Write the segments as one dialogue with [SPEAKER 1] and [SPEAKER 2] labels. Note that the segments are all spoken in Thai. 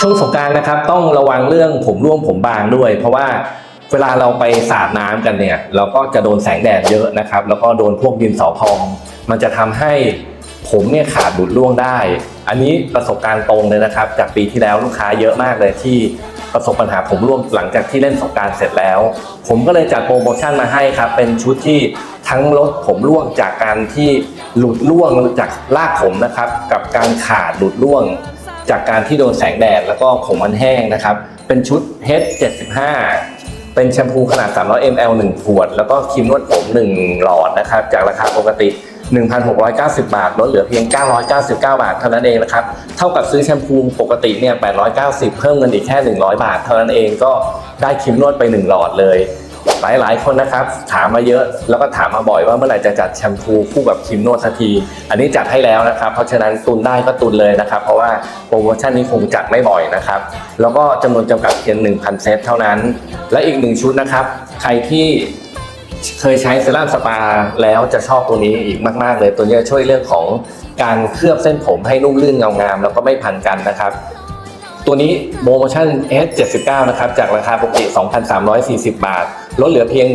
[SPEAKER 1] ช่วงสงการนะครับต้องระวังเรื่องผมร่วงผมบางด้วย เพราะว่าเวลาเราไปสาดน้ำกันเนี่ยเราก็จะโดนแสงแดดเยอะนะครับ แล้วก็โดนพวกดินสอพอง มันจะทำให้ผมเนี่ยขาดหลุดร่วงได้ อันนี้ประสบการณ์ตรงเลยนะครับ จากปีที่แล้วลูกค้าเยอะมากเลยที่ประสบปัญหาผมร่วงหลังจากที่เล่นสงการเสร็จแล้ว ผมก็เลยจัดโปรโมชั่นมาให้ครับ เป็นชุดที่ทั้งลดผมร่วงจากการที่หลุดร่วงจากรากผมนะครับ กับการขาดหลุดร่วง จากการที่โดนแสงแดดแล้วก็ผมมันแห้งนะครับ เป็นชุด H75 เป็นแชมพูขนาด 300 ml 1 ขวด แล้วก็ครีมนวดผม 1 หลอดนะครับ จากราคาปกติ 1,690 บาท ลดเหลือเพียง 999 บาท เท่านั้นเองนะครับ เท่ากับซื้อแชมพูปกติเนี่ย 890 เพิ่มเงินอีกแค่ 100 บาท เท่านั้นเองก็ได้ครีมนวดไป 1 หลอดเลย หลายหลายๆคนนะครับถามมาเยอะแล้วก็ถามมาบ่อยว่าเมื่อไหร่จะจัดแชมพูคู่กับครีมนวดสักที อันนี้จัดให้แล้วนะครับ เพราะฉะนั้นตุนได้ก็ตุนเลยนะครับ เพราะว่าโปรโมชั่นนี้คงจัดไม่บ่อยนะครับ แล้วก็จำนวนจำกัดเพียง1,000 เซตเท่านั้น และอีกหนึ่งชุดนะครับ ใครที่เคยใช้เซรั่มสปาแล้วจะชอบตัวนี้อีกมาก ๆ เลยตัวนี้ช่วยเรื่องของการเคลือบเส้นผมให้นุ่มลื่นเงางามแล้วก็ไม่พันกันนะครับ ตัวนี้โปรโมชั่น S79 นะครับ จากราคาปกติ 2,340 บาท ลดเหลือเพียง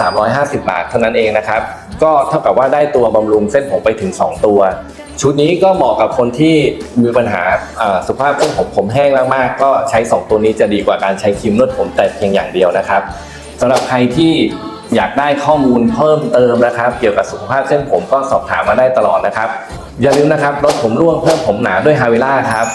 [SPEAKER 1] 1,350 บาท เท่านั้นเองนะครับ ก็เท่ากับว่าได้ตัวบำรุงเส้นผมไปถึง 2 ตัว ชุดนี้ก็เหมาะกับคนที่มีปัญหาสุขภาพเส้นผมผมแห้งมากๆ ก็ใช้ 2 ตัวนี้จะดีกว่าการใช้ครีมนวดผมแต่เพียงอย่างเดียวนะครับสำหรับใครที่อยากได้ข้อมูลเพิ่มเติมนะครับ เกี่ยวกับสุขภาพเส้นผมก็สอบถามมาได้ตลอดนะครับ อย่าลืมนะครับลดผมร่วงเพิ่มผมหนาด้วยฮาวิล่าครับ